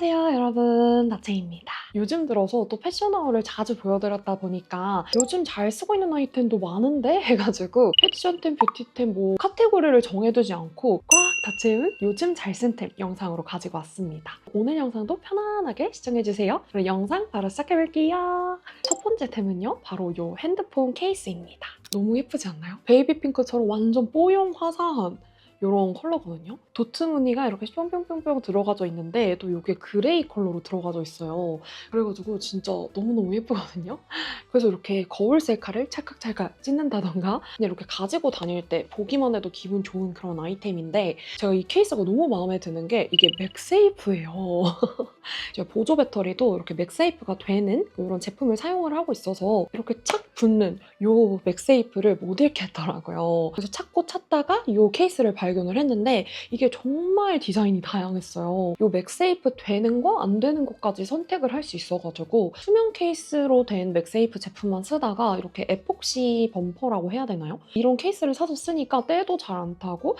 안녕하세요 여러분. 나채입니다. 요즘 들어서 또 패션하울을 자주 보여드렸다 보니까 요즘 잘 쓰고 있는 아이템도 많은데 해가지고 패션템, 뷰티템 뭐 카테고리를 정해두지 않고 꽉 다 채운 요즘 잘 쓴 템 영상으로 가지고 왔습니다. 오늘 영상도 편안하게 시청해주세요. 그럼 영상 바로 시작해볼게요. 첫 번째 템은요 바로 요 핸드폰 케이스입니다. 너무 예쁘지 않나요? 베이비 핑크처럼 완전 뽀용 화사한 이런 컬러거든요. 도트 무늬가 이렇게 뿅뿅뿅뿅 들어가져 있는데 또 이게 그레이 컬러로 들어가져 있어요. 그래가지고 진짜 너무너무 예쁘거든요. 그래서 이렇게 거울 셀카를 찰칵찰칵 찍는다던가 그냥 이렇게 가지고 다닐 때 보기만 해도 기분 좋은 그런 아이템인데 제가 이 케이스가 너무 마음에 드는 게 이게 맥세이프예요. 제가 보조 배터리도 이렇게 맥세이프가 되는 이런 제품을 사용을 하고 있어서 이렇게 착 붙는 이 맥세이프를 못 잃겠더라고요. 그래서 찾고 찾다가 이 케이스를 발 견을 했는데 이게 정말 디자인이 다양했어요. 이 맥세이프 되는 거 안 되는 것까지 선택을 할 수 있어가지고 수면 케이스로 된 맥세이프 제품만 쓰다가 이렇게 에폭시 범퍼라고 해야 되나요? 이런 케이스를 사서 쓰니까 때도 잘 안 타고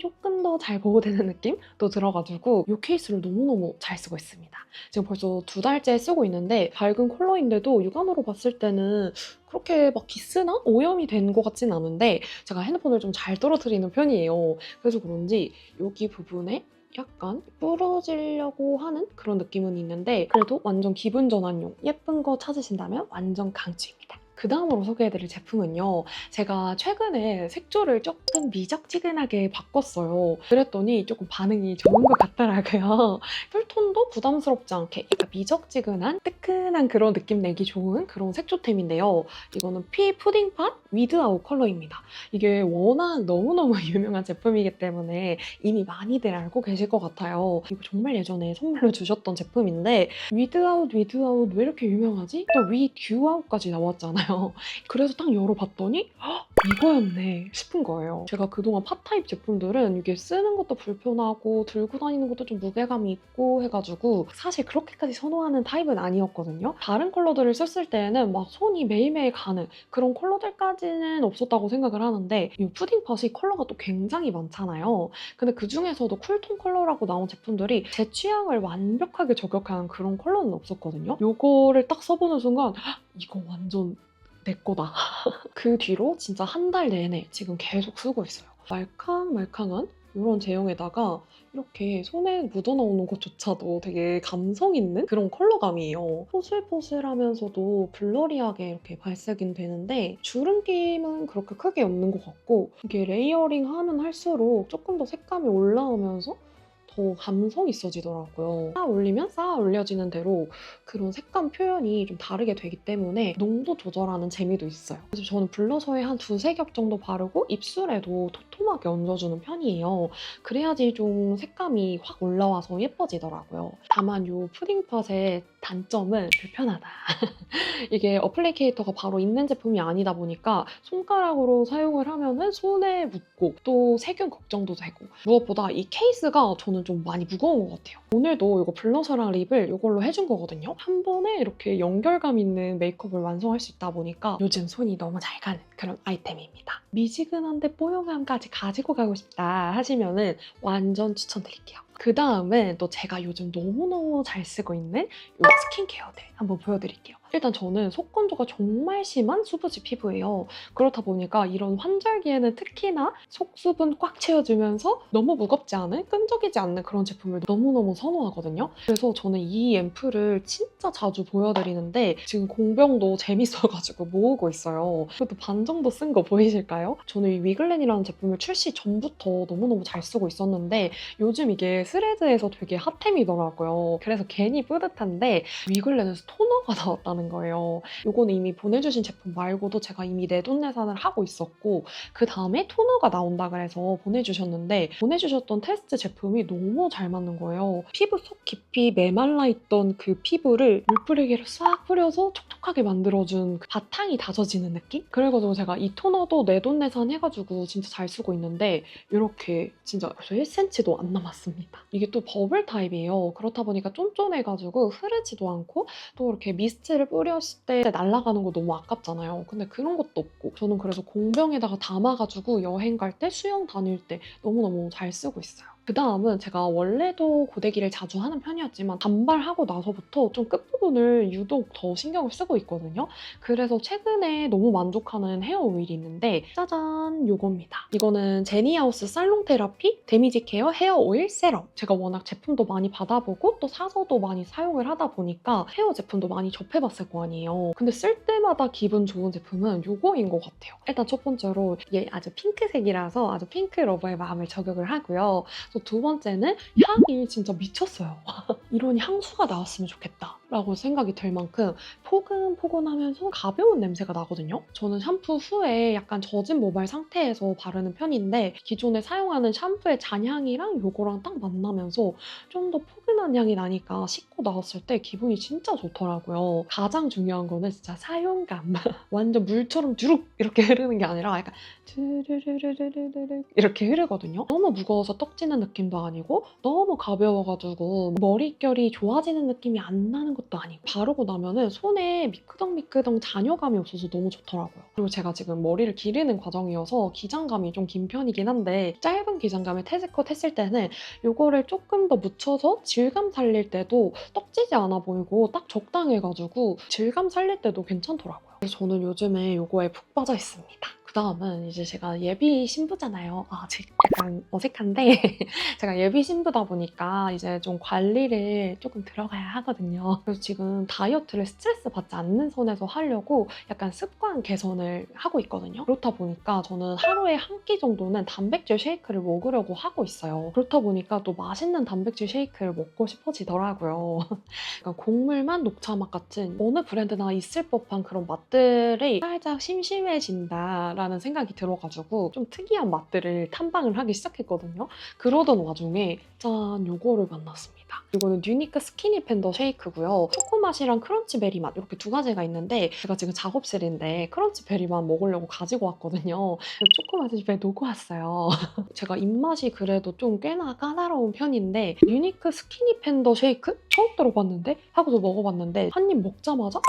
조금 더 잘 보호되는 느낌도 들어가지고 이 케이스를 너무너무 잘 쓰고 있습니다. 지금 벌써 두 달째 쓰고 있는데 밝은 컬러인데도 육안으로 봤을 때는 그렇게 막 기스나 오염이 된 것 같진 않은데 제가 핸드폰을 좀 잘 떨어뜨리는 편이에요. 그래서 그런지 여기 부분에 약간 부러지려고 하는 그런 느낌은 있는데 그래도 완전 기분 전환용 예쁜 거 찾으신다면 완전 강추입니다. 그 다음으로 소개해드릴 제품은요. 제가 최근에 색조를 조금 미적지근하게 바꿨어요. 그랬더니 조금 반응이 좋은 것 같더라고요. 쿨톤도 부담스럽지 않게 미적지근한 뜨끈한 그런 느낌 내기 좋은 그런 색조템인데요. 이거는 피 푸딩팟 위드아웃 컬러입니다. 이게 워낙 너무너무 유명한 제품이기 때문에 이미 많이들 알고 계실 것 같아요. 이거 정말 예전에 선물로 주셨던 제품인데 위드아웃 위드아웃 왜 이렇게 유명하지? 또 위듀아웃까지 나왔잖아요. 그래서 딱 열어봤더니 헉, 이거였네 싶은 거예요. 제가 그동안 팟타입 제품들은 이게 쓰는 것도 불편하고 들고 다니는 것도 좀 무게감이 있고 해가지고 사실 그렇게까지 선호하는 타입은 아니었거든요. 다른 컬러들을 썼을 때는 막 손이 매일매일 가는 그런 컬러들까지는 없었다고 생각을 하는데 이 푸딩 팟이 컬러가 또 굉장히 많잖아요. 근데 그 중에서도 쿨톤 컬러라고 나온 제품들이 제 취향을 완벽하게 저격하는 그런 컬러는 없었거든요. 이거를 딱 써보는 순간 헉, 이거 완전 내 거다. 그 뒤로 진짜 한 달 내내 지금 계속 쓰고 있어요. 말캉말캉한 이런 제형에다가 이렇게 손에 묻어나오는 것조차도 되게 감성 있는 그런 컬러감이에요. 포슬포슬하면서도 블러리하게 이렇게 발색이 되는데 주름김은 그렇게 크게 없는 것 같고 이게 레이어링 하면 할수록 조금 더 색감이 올라오면서 더 감성 있어지더라고요. 쌓아 올리면 쌓아 올려지는 대로 그런 색감 표현이 좀 다르게 되기 때문에 농도 조절하는 재미도 있어요. 그래서 저는 블러셔에 한 두세 겹 정도 바르고 입술에도 도톰하게 얹어주는 편이에요. 그래야지 좀 색감이 확 올라와서 예뻐지더라고요. 다만 이 푸딩팟의 단점은 불편하다. 이게 어플리케이터가 바로 있는 제품이 아니다 보니까 손가락으로 사용을 하면은 손에 묻고 또 세균 걱정도 되고 무엇보다 이 케이스가 저는 좀 많이 무거운 것 같아요. 오늘도 이거 블러셔랑 립을 이걸로 해준 거거든요. 한 번에 이렇게 연결감 있는 메이크업을 완성할 수 있다 보니까 요즘 손이 너무 잘 가는 그런 아이템입니다. 미지근한데 뽀용함까지 가지고 가고 싶다 하시면 은 완전 추천드릴게요. 그 다음은 또 제가 요즘 너무너무 잘 쓰고 있는 이 스킨케어들 한번 보여드릴게요. 일단 저는 속건조가 정말 심한 수부지 피부예요. 그렇다 보니까 이런 환절기에는 특히나 속수분 꽉 채워주면서 너무 무겁지 않은 끈적이지 않는 그런 제품을 너무너무 선호하거든요. 그래서 저는 이 앰플을 진짜 자주 보여드리는데 지금 공병도 재밌어가지고 모으고 있어요. 그것도 반 정도 쓴 거 보이실까요? 저는 이 위글렌이라는 제품을 출시 전부터 너무너무 잘 쓰고 있었는데 요즘 이게 스레드에서 되게 핫템이더라고요. 그래서 괜히 뿌듯한데 위글렌에서 토너가 나왔다는 거예요. 이거는 이미 보내주신 제품 말고도 제가 이미 내돈내산을 하고 있었고 그 다음에 토너가 나온다 그래서 보내주셨는데 보내주셨던 테스트 제품이 너무 잘 맞는 거예요. 피부 속 깊이 메말라 있던 그 피부를 물뿌리개로 싹 뿌려서 촉촉하게 만들어준 그 바탕이 다져지는 느낌? 그래가지고 제가 이 토너도 내돈내산 해가지고 진짜 잘 쓰고 있는데 이렇게 진짜 벌써 1cm도 안 남았습니다. 이게 또 버블 타입이에요. 그렇다 보니까 쫀쫀해가지고 흐르지도 않고 또 이렇게 미스트를 뿌렸을 때 날아가는 거 너무 아깝잖아요. 근데 그런 것도 없고 저는 그래서 공병에다가 담아가지고 여행 갈 때 수영 다닐 때 너무너무 잘 쓰고 있어요. 그 다음은 제가 원래도 고데기를 자주 하는 편이었지만 단발하고 나서부터 좀 끝부분을 유독 더 신경을 쓰고 있거든요. 그래서 최근에 너무 만족하는 헤어 오일이 있는데 짜잔 요겁니다. 이거는 제니하우스 살롱 테라피 데미지 케어 헤어 오일 세럼. 제가 워낙 제품도 많이 받아보고 또 사서도 많이 사용을 하다 보니까 헤어 제품도 많이 접해봤을 거 아니에요. 근데 쓸 때마다 기분 좋은 제품은 요거인 것 같아요. 일단 첫 번째로 얘 아주 핑크색이라서 아주 핑크 러버의 마음을 저격을 하고요. 또두 번째는 향이 진짜 미쳤어요. 이런 향수가 나왔으면 좋겠다. 라고 생각이 들 만큼 포근포근하면서 가벼운 냄새가 나거든요. 저는 샴푸 후에 약간 젖은 모발 상태에서 바르는 편인데 기존에 사용하는 샴푸의 잔향이랑 요거랑 딱 만나면서 좀 더 포근한 향이 나니까 씻고 나왔을 때 기분이 진짜 좋더라고요. 가장 중요한 거는 진짜 사용감. 완전 물처럼 주룩 이렇게 흐르는 게 아니라 약간 주르르르르르르 이렇게 흐르거든요. 너무 무거워서 떡지는 느낌도 아니고 너무 가벼워가지고 머릿결이 좋아지는 느낌이 안 나는 것도 아니고 바르고 나면은 손에 미끄덩미끄덩 잔여감이 없어서 너무 좋더라고요. 그리고 제가 지금 머리를 기르는 과정이어서 기장감이 좀 긴 편이긴 한데 짧은 기장감에 테스컷 했을 때는 이거를 조금 더 묻혀서 질감 살릴 때도 떡지지 않아 보이고 딱 적당해가지고 질감 살릴 때도 괜찮더라고요. 그래서 저는 요즘에 이거에 푹 빠져 있습니다. 그 다음은 이제 제가 예비 신부잖아요. 아, 제 약간 어색한데 제가 예비 신부다 보니까 이제 좀 관리를 조금 들어가야 하거든요. 그래서 지금 다이어트를 스트레스 받지 않는 선에서 하려고 약간 습관 개선을 하고 있거든요. 그렇다 보니까 저는 하루에 한 끼 정도는 단백질 쉐이크를 먹으려고 하고 있어요. 그렇다 보니까 또 맛있는 단백질 쉐이크를 먹고 싶어지더라고요. 약간 곡물맛, 녹차맛 같은 어느 브랜드나 있을 법한 그런 맛들이 살짝 심심해진다 라는 생각이 들어가지고 좀 특이한 맛들을 탐방을 하기 시작했거든요. 그러던 와중에 짠 요거를 만났습니다. 이거는 뉴니크 스키니 팬더 쉐이크고요. 초코맛이랑 크런치베리 맛 이렇게 두 가지가 있는데 제가 지금 작업실인데 크런치베리 맛 먹으려고 가지고 왔거든요. 초코맛을 집에 놓고 왔어요. 제가 입맛이 그래도 좀 꽤나 까다로운 편인데 유니크 스키니 팬더 쉐이크? 처음 들어봤는데? 하고서 먹어봤는데 한 입 먹자마자 어?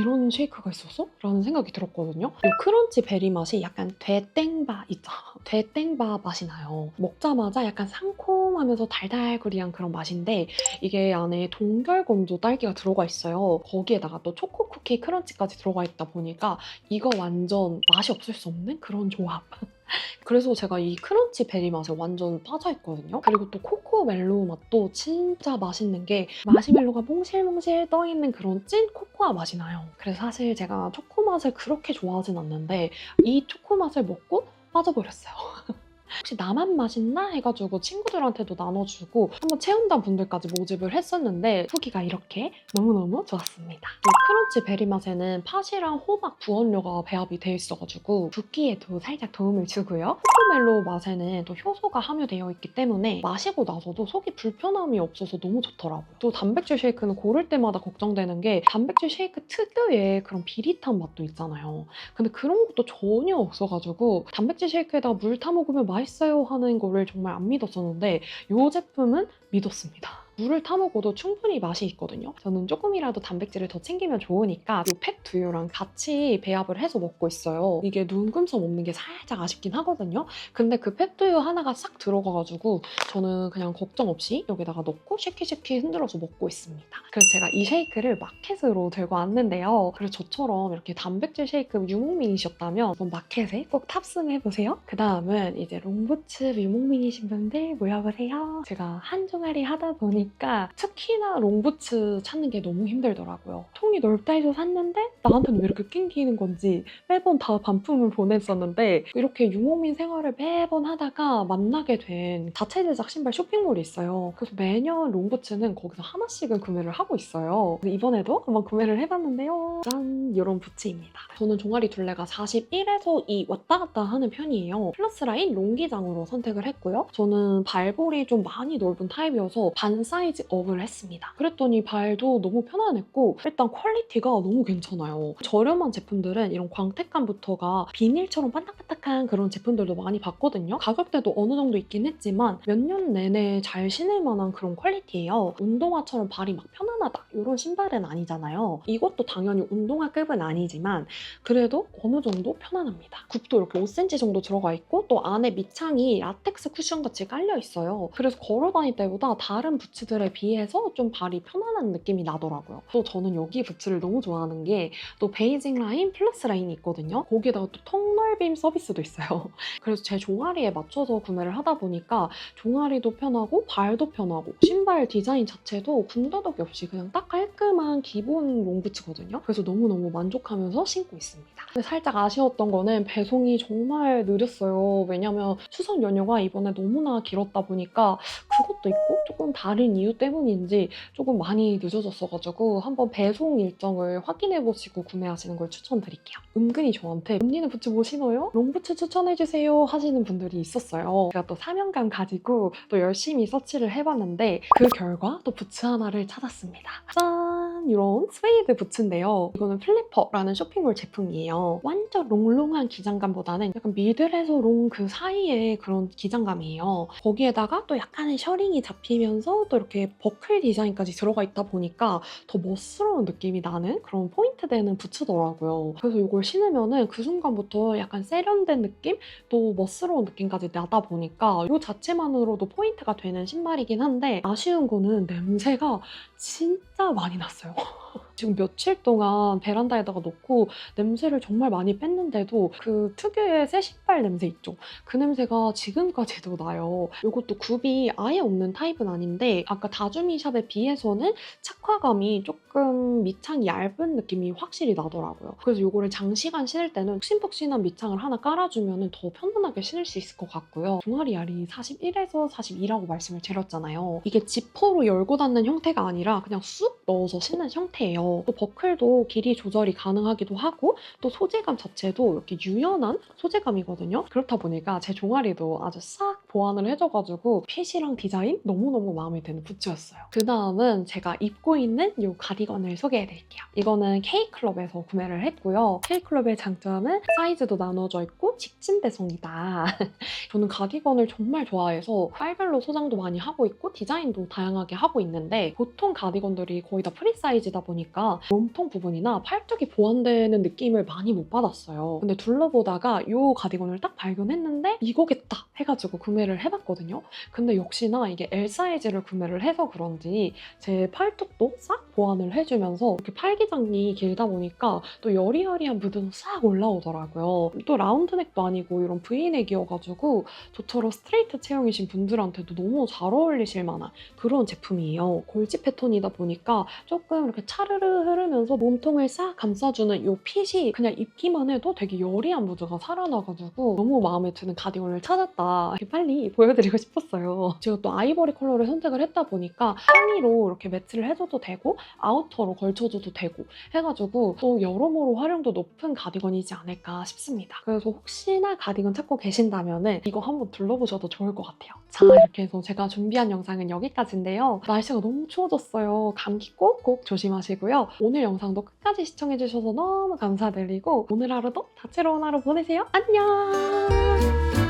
이런 쉐이크가 있었어? 라는 생각이 들었거든요. 이 크런치 베리 맛이 약간 되땡바 있죠? 되땡바 맛이 나요. 먹자마자 약간 상콤하면서 달달구리한 그런 맛인데 이게 안에 동결건조 딸기가 들어가 있어요. 거기에다가 또 초코 쿠키 크런치까지 들어가 있다 보니까 이거 완전 맛이 없을 수 없는 그런 조합. 그래서 제가 이 크런치 베리 맛에 완전 빠져있거든요. 그리고 또 코코 멜로우 맛도 진짜 맛있는 게 마시멜로가 몽실몽실 떠있는 그런 찐 코코아 맛이 나요. 그래서 사실 제가 초코 맛을 그렇게 좋아하진 않는데 이 초코 맛을 먹고 빠져버렸어요. 혹시 나만 맛있나 해가지고 친구들한테도 나눠주고 한번 체험단 분들까지 모집을 했었는데 후기가 이렇게 너무너무 좋았습니다. 이 크런치 베리 맛에는 팥이랑 호박 부원료가 배합이 되어 있어가지고 붓기에도 살짝 도움을 주고요. 코코멜로 맛에는 또 효소가 함유되어 있기 때문에 마시고 나서도 속이 불편함이 없어서 너무 좋더라고요. 또 단백질 쉐이크는 고를 때마다 걱정되는 게 단백질 쉐이크 특유의 그런 비릿한 맛도 있잖아요. 근데 그런 것도 전혀 없어가지고 단백질 쉐이크에다가 물 타 먹으면 맛있어요 하는 거를 정말 안 믿었었는데 이 제품은 믿었습니다. 물을 타 먹어도 충분히 맛이 있거든요. 저는 조금이라도 단백질을 더 챙기면 좋으니까 이 팩 두유랑 같이 배합을 해서 먹고 있어요. 이게 눈금섬 없는 게 살짝 아쉽긴 하거든요. 근데 그 팩 두유 하나가 싹 들어가가지고 저는 그냥 걱정 없이 여기다가 넣고 쉐키쉐키 흔들어서 먹고 있습니다. 그래서 제가 이 쉐이크를 마켓으로 들고 왔는데요. 그래서 저처럼 이렇게 단백질 쉐이크 유목민이셨다면 이번 마켓에 꼭 탑승해보세요. 그 다음은 이제 롱부츠 유목민이신 분들 모여보세요. 제가 한 종아리 하다 보니 보니까 특히나 롱부츠 찾는 게 너무 힘들더라고요. 통이 넓다 해서 샀는데 나한테는 왜 이렇게 낑기는 건지 매번 다 반품을 보냈었는데 이렇게 유목민 생활을 매번 하다가 만나게 된 자체 제작 신발 쇼핑몰이 있어요. 그래서 매년 롱부츠는 거기서 하나씩은 구매를 하고 있어요. 이번에도 한번 구매를 해봤는데요. 짠! 이런 부츠입니다. 저는 종아리 둘레가 41에서 2 왔다 갔다 하는 편이에요. 플러스 라인 롱기장으로 선택을 했고요. 저는 발볼이 좀 많이 넓은 타입이어서 반사 사이즈 업을 했습니다. 그랬더니 발도 너무 편안했고 일단 퀄리티가 너무 괜찮아요. 저렴한 제품들은 이런 광택감부터가 비닐처럼 반딱반딱한 그런 제품들도 많이 봤거든요. 가격대도 어느 정도 있긴 했지만 몇 년 내내 잘 신을 만한 그런 퀄리티예요. 운동화처럼 발이 막 편안하다 이런 신발은 아니잖아요. 이것도 당연히 운동화급은 아니지만 그래도 어느 정도 편안합니다. 굽도 이렇게 5cm 정도 들어가 있고 또 안에 밑창이 라텍스 쿠션 같이 깔려 있어요. 그래서 걸어 다닐 때보다 다른 부츠 들에 비해서 좀 발이 편안한 느낌이 나더라고요. 또 저는 여기 부츠를 너무 좋아하는 게 또 베이징 라인 플러스 라인이 있거든요. 거기다가 또 통넓임 서비스도 있어요. 그래서 제 종아리에 맞춰서 구매를 하다 보니까 종아리도 편하고 발도 편하고 신발 디자인 자체도 군더더기 없이 그냥 딱 깔끔한 기본 롱부츠거든요. 그래서 너무너무 만족하면서 신고 있습니다. 근데 살짝 아쉬웠던 거는 배송이 정말 느렸어요. 왜냐면 추석 연휴가 이번에 너무나 길었다 보니까 그것도 있고 조금 다른 이유 때문인지 조금 많이 늦어졌어가지고 한번 배송 일정을 확인해 보시고 구매하시는 걸 추천드릴게요. 은근히 저한테 언니는 부츠 뭐 신어요? 롱부츠 추천해주세요 하시는 분들이 있었어요. 제가 또 사명감 가지고 또 열심히 서치를 해봤는데 그 결과 또 부츠 하나를 찾았습니다. 짠! 이런 스웨이드 부츠인데요. 이거는 플래퍼라는 쇼핑몰 제품이에요. 완전 롱롱한 기장감보다는 약간 미들에서 롱 그 사이에 그런 기장감이에요. 거기에다가 또 약간의 셔링이 잡히면서 또 이렇게 버클 디자인까지 들어가 있다 보니까 더 멋스러운 느낌이 나는 그런 포인트 되는 부츠더라고요. 그래서 이걸 신으면은 그 순간부터 약간 세련된 느낌? 또 멋스러운 느낌까지 나다 보니까 이 자체만으로도 포인트가 되는 신발이긴 한데 아쉬운 거는 냄새가 진짜 많이 났어요. 지금 며칠 동안 베란다에다가 놓고 냄새를 정말 많이 뺐는데도 그 특유의 새 신발 냄새 있죠? 그 냄새가 지금까지도 나요. 이것도 굽이 아예 없는 타입은 아닌데 아까 다주미샵에 비해서는 착화감이 조금 밑창이 얇은 느낌이 확실히 나더라고요. 그래서 이거를 장시간 신을 때는 푹신푹신한 밑창을 하나 깔아주면 더 편안하게 신을 수 있을 것 같고요. 종아리 알이 41에서 42라고 말씀을 드렸잖아요. 이게 지퍼로 열고 닫는 형태가 아니라 그냥 쑥 넣어서 신는 형태예요. 또 버클도 길이 조절이 가능하기도 하고 또 소재감 자체도 이렇게 유연한 소재감이거든요. 그렇다 보니까 제 종아리도 아주 싹 보완을 해줘가지고 핏이랑 디자인 너무너무 마음에 드는 부츠였어요. 그 다음은 제가 입고 있는 이 가디건 을 소개해드릴게요. 이거는 K클럽에서 구매를 했고요. K클럽의 장점은 사이즈도 나눠져 있고 직진대성이다. 저는 가디건을 정말 좋아해서 빨별로 소장도 많이 하고 있고 디자인도 다양하게 하고 있는데 보통 가디건들이 거의 다 프리 사이즈다 보니까 몸통 부분이나 팔뚝이 보완되는 느낌을 많이 못 받았어요. 근데 둘러보다가 이 가디건을 딱 발견했는데 이거겠다 해가지고 구매를 해봤거든요. 근데 역시나 이게 L 사이즈를 구매를 해서 그런지 제 팔뚝도 싹 보완을 해주면서 이렇게 팔기장이 길다 보니까 또 여리여리한 무드도 싹 올라오더라고요. 또 라운드넥도 아니고 이런 V넥이어가지고 저처럼 스트레이트 체형이신 분들한테도 너무 잘 어울리실 만한 그런 제품이에요. 골지 패턴이다 보니까 조금 이렇게 차르르 흐르면서 몸통을 싹 감싸주는 이 핏이 그냥 입기만 해도 되게 여리한 무드가 살아나가지고 너무 마음에 드는 가디건을 찾았다. 이렇게 빨리 보여드리고 싶었어요. 제가 또 아이보리 컬러를 선택을 했다 보니까 상의로 이렇게 매치를 해줘도 되고 아 우터로 걸쳐줘도 되고 해가지고 또 여러모로 활용도 높은 가디건이지 않을까 싶습니다. 그래서 혹시나 가디건 찾고 계신다면 이거 한번 둘러보셔도 좋을 것 같아요. 자 이렇게 해서 제가 준비한 영상은 여기까지인데요. 날씨가 너무 추워졌어요. 감기 꼭꼭 조심하시고요. 오늘 영상도 끝까지 시청해주셔서 너무 감사드리고 오늘 하루도 다채로운 하루 보내세요. 안녕!